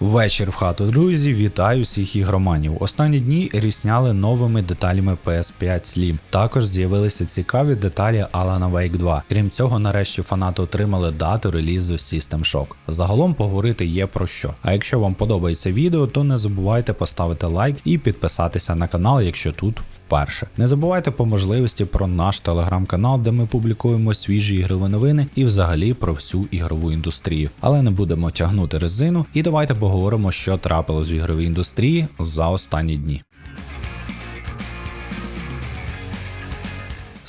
Вечір в хату, друзі, вітаю всіх ігроманів. Останні дні рісняли новими деталями PS5 Slim. Також з'явилися цікаві деталі Alan Wake 2. Крім цього, нарешті фанати отримали дату релізу System Shock. Загалом поговорити є про що. А якщо вам подобається відео, то не забувайте поставити лайк і підписатися на канал, якщо тут вперше. Не забувайте по можливості про наш телеграм-канал, де ми публікуємо свіжі ігрові новини і взагалі про всю ігрову індустрію. Але не будемо тягнути резину і давайте поговоримо, що трапилось в ігровій індустрії за останні дні.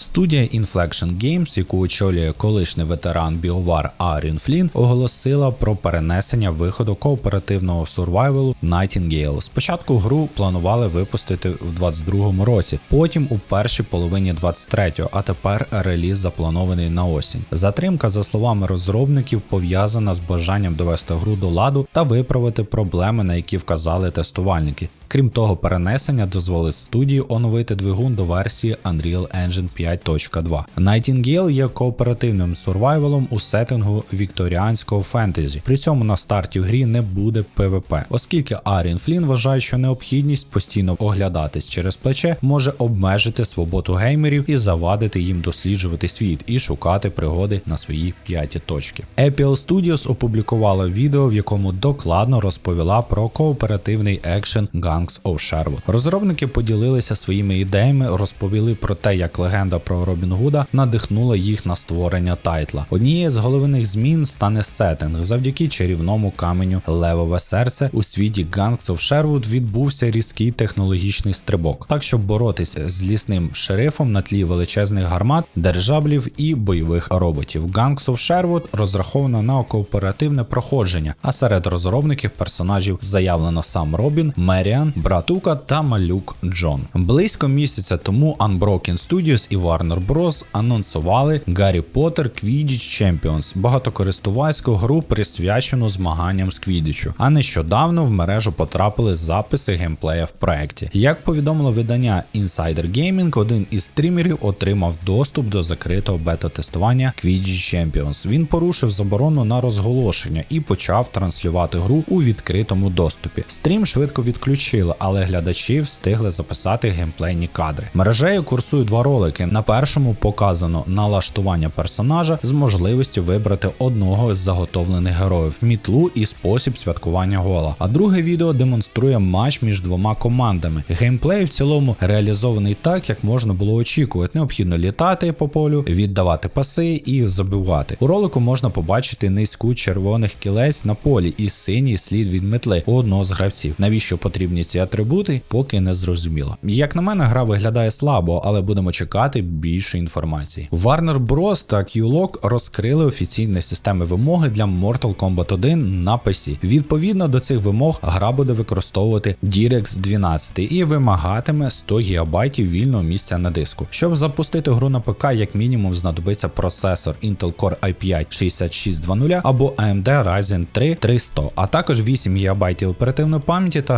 Студія Inflection Games, яку очолює колишній ветеран BioWare Арін Флін, оголосила про перенесення виходу кооперативного сурвайвалу Nightingale. Спочатку гру планували випустити в 22-му році, потім у першій половині 23-го, а тепер реліз запланований на осінь. Затримка, за словами розробників, пов'язана з бажанням довести гру до ладу та виправити проблеми, на які вказали тестувальники. Крім того, перенесення дозволить студії оновити двигун до версії Unreal Engine 5.2. Nightingale є кооперативним сурвайвалом у сеттингу вікторіанського фентезі. При цьому на старті в грі не буде PvP, оскільки Арін Флін вважає, що необхідність постійно оглядатись через плече може обмежити свободу геймерів і завадити їм досліджувати світ і шукати пригоди на свої п'яті точки. Apple Studios опублікувала відео, в якому докладно розповіла про кооперативний екшен Gangs of Sherwood. Розробники поділилися своїми ідеями, розповіли про те, як легенда про Робін Гуда надихнула їх на створення тайтла. Однією з головних змін стане сеттинг. Завдяки чарівному каменю Левове серце у світі Gangs of Sherwood відбувся різкий технологічний стрибок. Так щоб боротися з лісним шерифом на тлі величезних гармат, держаблів і бойових роботів. Gangs of Sherwood розраховано на кооперативне проходження, а серед розробників персонажів заявлено сам Робін, Меріан, Братука та малюк Джон. Близько місяця тому Unbroken Studios і Warner Bros. анонсували Гаррі Поттер Quidditch Champions, багатокористувацьку гру присвячену змаганням з Квідічу. А нещодавно в мережу потрапили записи геймплея в проекті. Як повідомило видання Insider Gaming, один із стрімерів отримав доступ до закритого бета-тестування Quidditch Champions. Він порушив заборону на розголошення і почав транслювати гру у відкритому доступі. Стрім швидко відключили, але глядачі встигли записати геймплейні кадри. Мережею курсують два ролики. На першому показано налаштування персонажа з можливістю вибрати одного з заготовлених героїв, мітлу і спосіб святкування гола. А друге відео демонструє матч між двома командами. Геймплей в цілому реалізований так, як можна було очікувати. Необхідно літати по полю, віддавати паси і забивати. У ролику можна побачити низьку червоних кілець на полі і синій слід від метли у одного з гравців. Навіщо потрібні ці атрибути, поки не зрозуміло. Як на мене, гра виглядає слабо, але будемо чекати більше інформації. Warner Bros. та Q-Log розкрили офіційні системи вимоги для Mortal Kombat 1 на PC. Відповідно до цих вимог, гра буде використовувати DirectX 12 і вимагатиме 100 ГБ вільного місця на диску. Щоб запустити гру на ПК, як мінімум знадобиться процесор Intel Core i5 6620 або AMD Ryzen 3 300, а також 8 ГБ оперативної пам'яті та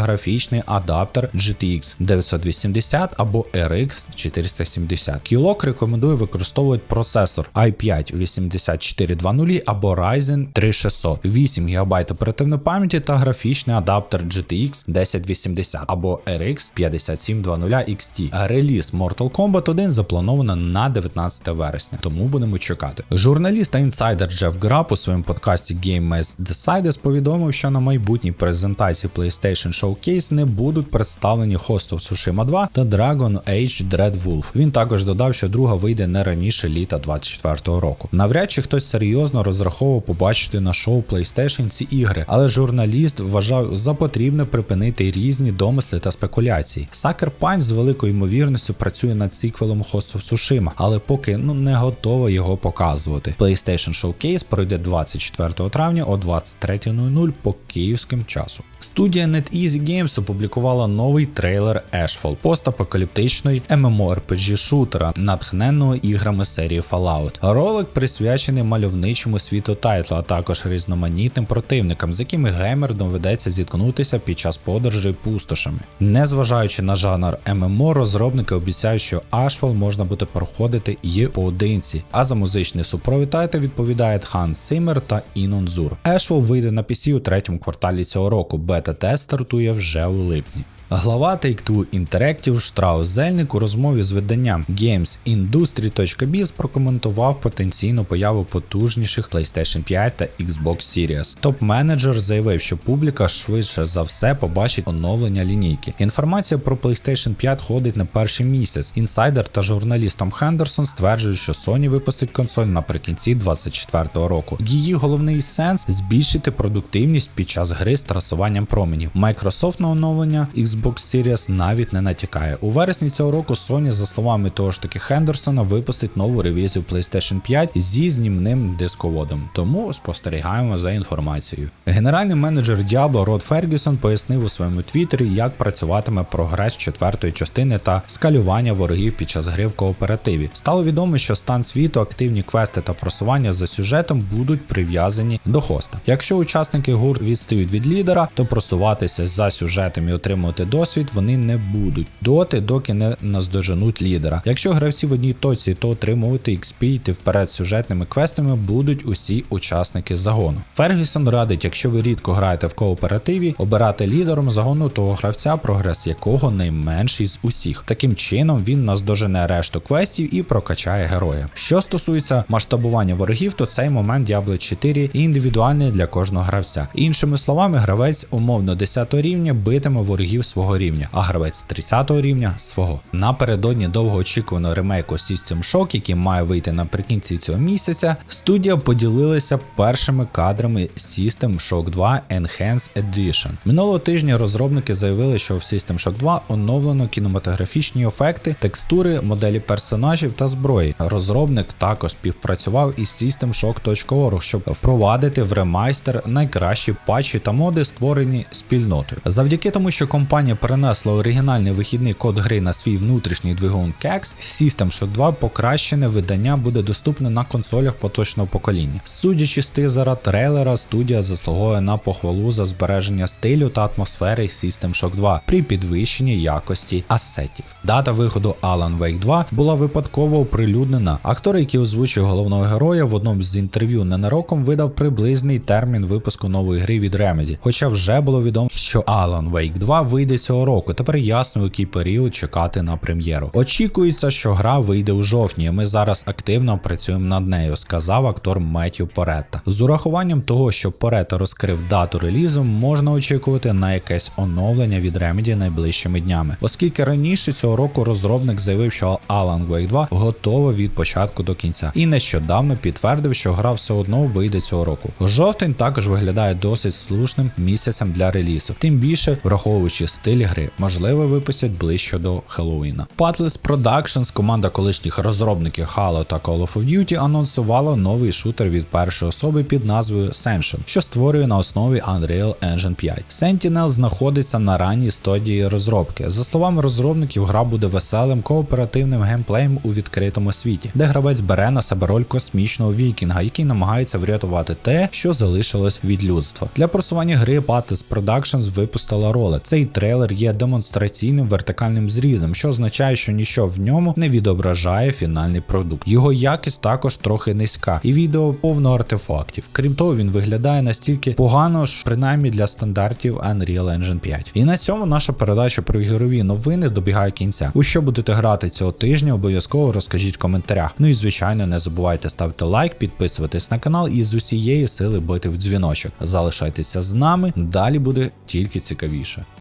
графічний адаптер GTX 980 або RX 470. Кілок рекомендує використовувати процесор i5 8420 або Ryzen 3600, 8 ГБ оперативної пам'яті та графічний адаптер GTX 1080 або RX 5720 XT. Реліз Mortal Kombat 1 заплановано на 19 вересня, тому будемо чекати. Журналіст та інсайдер Джеф Граб у своєму подкасті Game Mess Deciders повідомив, що на майбутній презентації PlayStation Showcase не будуть представлені Host of Tsushima 2 та Dragon Age Dread Wolf. Він також додав, що друга вийде не раніше літа 24-го року. Навряд чи хтось серйозно розраховував побачити на шоу PlayStation ці ігри, але журналіст вважав за потрібне припинити різні домисли та спекуляції. Sucker Punch з великою ймовірністю працює над сіквелом Host of Tsushima, але поки ну не готова його показувати. PlayStation Showcase пройде 24 травня о 23.00 по київським часу. Студія NetEasy Games опублікувала новий трейлер Ashfall, постапокаліптичної MMORPG шутера, натхненного іграми серії Fallout. Ролик присвячений мальовничому світу тайтла, а також різноманітним противникам, з якими геймер доведеться зіткнутися під час подорожей пустошами. Незважаючи на жанр ММО, розробники обіцяють, що Ashfall можна буде проходити і поодинці, а за музичний супровід тайтла відповідають Ханс Циммер та Інон Зур. Ashfall вийде на PC у третьому кварталі цього року. Бета-тест стартує вже у липні. Глава Take-Two Interactive Штраус Зельник у розмові з виданням GamesIndustry.biz прокоментував потенційну появу потужніших PlayStation 5 та Xbox Series. Топ-менеджер заявив, що публіка швидше за все побачить оновлення лінійки. Інформація про PlayStation 5 ходить на перший місяць. Інсайдер та журналіст Том Хендерсон стверджують, що Sony випустить консоль наприкінці 2024 року. Її головний сенс збільшити продуктивність під час гри з трасуванням променів. Microsoft на оновлення Xbox Series навіть не натякає. У вересні цього року Sony, за словами того ж таки Хендерсона, випустить нову ревізію PlayStation 5 зі знімним дисководом. Тому спостерігаємо за інформацією. Генеральний менеджер Diablo Род Фергюсон пояснив у своєму твіттері, як працюватиме прогрес четвертої частини та скалювання ворогів під час гри в кооперативі. Стало відомо, що стан світу, активні квести та просування за сюжетом будуть прив'язані до хоста. Якщо учасники гурт відстають від лідера, то просуватися за сюжетом і отримувати досвід вони не будуть доти, доки не наздоженуть лідера. Якщо гравці в одній точці, то отримувати XP йти вперед сюжетними квестами будуть усі учасники загону. Фергюсон радить, якщо ви рідко граєте в кооперативі, обирати лідером загону того гравця, прогрес якого найменший з усіх. Таким чином він наздожене решту квестів і прокачає героя. Що стосується масштабування ворогів, то цей момент Diablo 4 індивідуальний для кожного гравця. Іншими словами, гравець умовно 10 рівня битиме ворогів свого рівня, а гравець 30 рівня свого. Напередодні довгоочікуваного ремейку System Shock, який має вийти наприкінці цього місяця, студія поділилася першими кадрами System Shock 2 Enhanced Edition. Минулого тижня розробники заявили, що в System Shock 2 оновлено кінематографічні ефекти, текстури, моделі персонажів та зброї. Розробник також співпрацював із SystemShock.org, щоб впровадити в ремайстер найкращі патчі та моди, створені спільнотою. Завдяки тому, що компанія перенесла оригінальний вихідний код гри на свій внутрішній двигун KEX, System Shock 2 покращене видання буде доступне на консолях поточного покоління. Судячи з тизера трейлера, студія заслуговує на похвалу за збереження стилю та атмосфери System Shock 2 при підвищенні якості асетів. Дата виходу Alan Wake 2 була випадково оприлюднена. Актор, який озвучує головного героя, в одному з інтерв'ю ненароком видав приблизний термін випуску нової гри від Remedy. Хоча вже було відомо, що Alan Wake 2 вийде цього року. Тепер ясно, у який період чекати на прем'єру. Очікується, що гра вийде у жовтні. і Ми зараз активно працюємо над нею, сказав актор Меттю Поретта. З урахуванням того, що Поретта розкрив дату релізу, можна очікувати на якесь оновлення від Remedy найближчими днями, оскільки раніше цього року розробник заявив, що Alan Wake 2 готова від початку до кінця, і нещодавно підтвердив, що гра все одно вийде цього року. Жовтень також виглядає досить слушним місяцем для релізу, тим більше враховуючи стиль гри, можливо, випустять ближче до Хеллоуіна. Pathless Productions, команда колишніх розробників Halo та Call of Duty, анонсувала новий шутер від першої особи під назвою Ascension, що створює на основі Unreal Engine 5. Sentinel знаходиться на ранній стадії розробки. За словами розробників, гра буде веселим кооперативним геймплеєм у відкритому світі, де гравець бере на себе роль космічного вікінга, який намагається врятувати те, що залишилось від людства. Для просування гри Pathless Productions випустила ролик. Цей трейлер є демонстраційним вертикальним зрізом, що означає, що нічого в ньому не відображає фінальний продукт. Його якість також трохи низька, і відео повно артефактів. Крім того, він виглядає настільки погано, що принаймні для стандартів Unreal Engine 5. І на цьому наша передача про ігрові новини добігає кінця. У що будете грати цього тижня, обов'язково розкажіть в коментарях. Ну і звичайно, не забувайте ставити лайк, підписуватись на канал і з усієї сили бити в дзвіночок. Залишайтеся з нами, далі буде тільки цікавіше.